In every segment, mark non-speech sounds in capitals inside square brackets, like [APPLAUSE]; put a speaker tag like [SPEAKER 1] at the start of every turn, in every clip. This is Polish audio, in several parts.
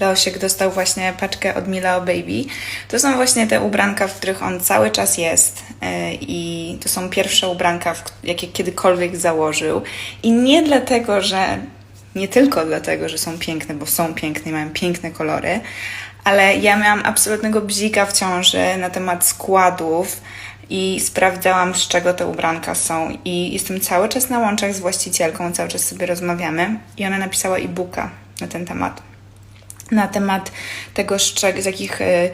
[SPEAKER 1] Leosiek dostał właśnie paczkę od Milao Baby. To są właśnie te ubranka, w których on cały czas jest e, i to są pierwsze ubranka, jakie kiedykolwiek założył. I nie dlatego, że nie tylko dlatego, że są piękne, bo są piękne i mają piękne kolory, ale ja miałam absolutnego bzika w ciąży na temat składów i sprawdzałam, z czego te ubranka są. I jestem cały czas na łączach z właścicielką, cały czas sobie rozmawiamy i ona napisała e-booka na ten temat. Na temat tego, z, z jakich y, y,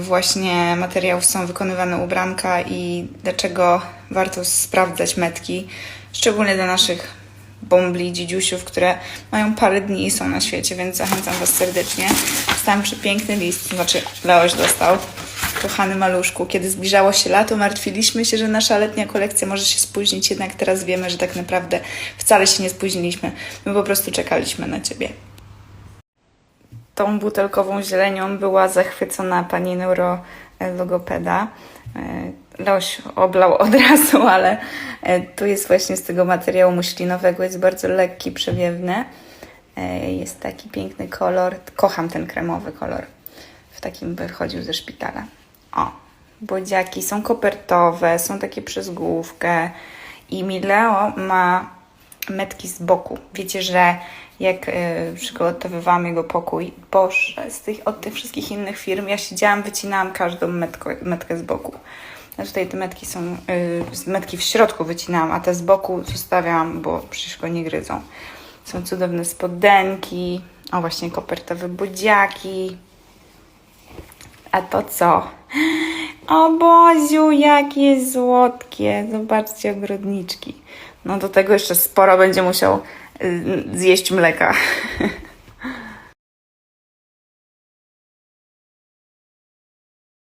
[SPEAKER 1] właśnie materiałów są wykonywane ubranka i dlaczego warto sprawdzać metki, szczególnie dla naszych bombli, dzidziusiów, które mają parę dni i są na świecie, więc zachęcam Was serdecznie. Dostałam przepiękny list, znaczy Leoś dostał, kochany maluszku. Kiedy zbliżało się lato, martwiliśmy się, że nasza letnia kolekcja może się spóźnić, jednak teraz wiemy, że tak naprawdę wcale się nie spóźniliśmy. My po prostu czekaliśmy na Ciebie. Tą butelkową zielenią była zachwycona pani neurologopeda. E, Leoś oblał od [LAUGHS] razu, ale e, tu jest właśnie z tego materiału muślinowego, jest bardzo lekki, przewiewny. E, Jest taki piękny kolor. Kocham ten kremowy kolor. W takim wychodził ze szpitala. O, bodziaki są kopertowe, są takie przez główkę. I Mileo ma metki z boku. Wiecie, że jak y, przygotowywałam jego pokój, Boże, z tych, od tych wszystkich innych firm, ja siedziałam, wycinałam każdą metko, metkę z boku. A tutaj te metki są, y, metki w środku wycinałam, a te z boku zostawiałam, bo przecież go nie gryzą. Są cudowne spodenki, o właśnie kopertowe budziaki. A to co? O Boziu, jakie słodkie. Zobaczcie ogrodniczki. No do tego jeszcze sporo będzie musiał y, zjeść mleka. [LAUGHS]